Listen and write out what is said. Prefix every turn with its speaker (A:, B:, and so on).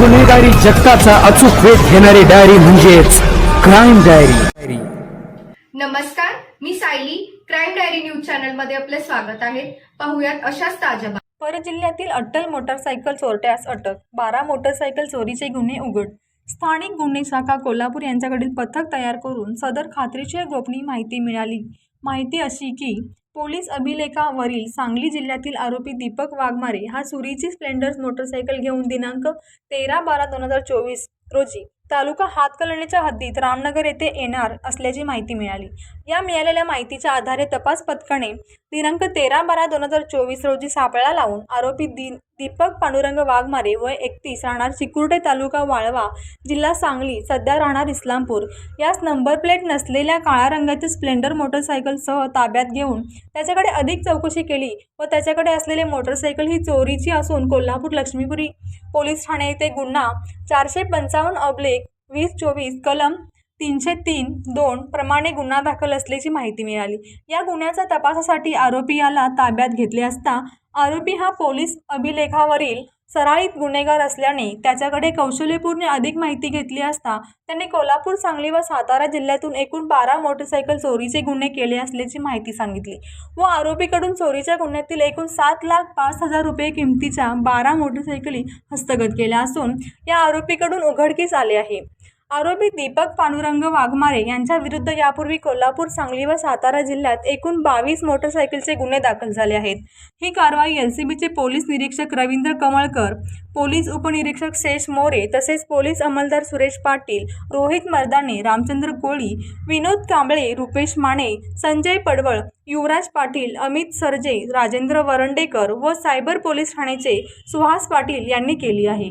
A: गुन्हेगारी जगताचा अचूक वेध घेणारी डायरी म्हणजेच क्राईम डायरी.
B: नमस्कार मी सायली. क्राईम डायरी न्यूज चॅनलमध्ये आपले स्वागत आहे. पाहुयात अशाच ताज्या.
C: परत जिल्ह्यातील अट्टल मोटारसायकल चोरट्यास अटक बारा मोटारसायकल चोरीचे गुन्हे उघड. स्थानिक गुन्हे शाखा कोल्हापूर यांच्याकडील पथक तयार करून सदर खात्रीची गोपनीय माहिती मिळाली. माहिती अशी की पोलीस अभिलेखावरील सांगली जिल्ह्यातील आरोपी दीपक वाघमारे हा सुरीची स्प्लेंडर मोटरसायकल घेऊन दिनांक तेरा बारा दोन हजार चोवीस रोजी तालुका हातकलण्याच्या हद्दीत रामनगर येथे येणार असल्याची माहिती मिळाली. या मिळालेल्या माहितीच्या आधारे तपास पथकाने दिनांक तेरा बारा दोन हजार चोवीस रोजी सापळा लावून आरोपी दिन दीपक पांडुरंग वाघमारे वय एकतीस राहणार चिकुर्टे तालुका वाळवा जिल्हा सांगली सध्या राहणार इस्लामपूर. यास नंबर प्लेट नसलेल्या काळ्या रंगाची स्प्लेंडर मोटरसायकलसह ताब्यात घेऊन त्याच्याकडे अधिक चौकशी केली व त्याच्याकडे असलेले मोटरसायकल ही चोरीची असून कोल्हापूर लक्ष्मीपुरी पोलीस ठाणे येथे गुन्हा चारशे पंचावन्न अब्लेक वीस चोवीस कलम तीनशे तीन दोन प्रमाणे गुन्हा दाखल असल्याची माहिती मिळाली. या गुन्ह्याच्या तपासासाठी आरोपी याला ताब्यात घेतले असता आरोपी हा पोलीस अभिलेखावरील सराईत गुन्हेगार असल्याने त्याच्याकडे कौशल्यपूर्ण अधिक माहिती घेतली असता त्यांनी कोल्हापूर सांगली व सातारा जिल्ह्यातून एकूण बारा मोटरसायकल चोरीचे गुन्हे केले असल्याची माहिती सांगितली व आरोपीकडून चोरीच्या गुन्ह्यातील एकूण सात लाख पाच हजार रुपये किमतीच्या बारा मोटरसायकली हस्तगत केल्या असून या आरोपीकडून उघडकीस आले आहे. आरोपी दीपक पांडुरंग वाघमारे यांच्या विरुद्ध यापूर्वी कोल्हापूर सांगली व सातारा जिल्ह्यात एकूण बावीस मोटरसायकलचे गुन्हे दाखल झाले आहेत. ही कारवाई एल सी बीचे पोलीस निरीक्षक रवींद्र कमळकर पोलीस उपनिरीक्षक शेष मोरे तसेच पोलीस अंमलदार सुरेश पाटील रोहित मर्दाने रामचंद्र कोळी विनोद कांबळे रुपेश माने संजय पडवळ युवराज पाटील अमित सरजे राजेंद्र वरंडेकर व सायबर पोलीस ठाण्याचे सुहास पाटील यांनी केली आहे.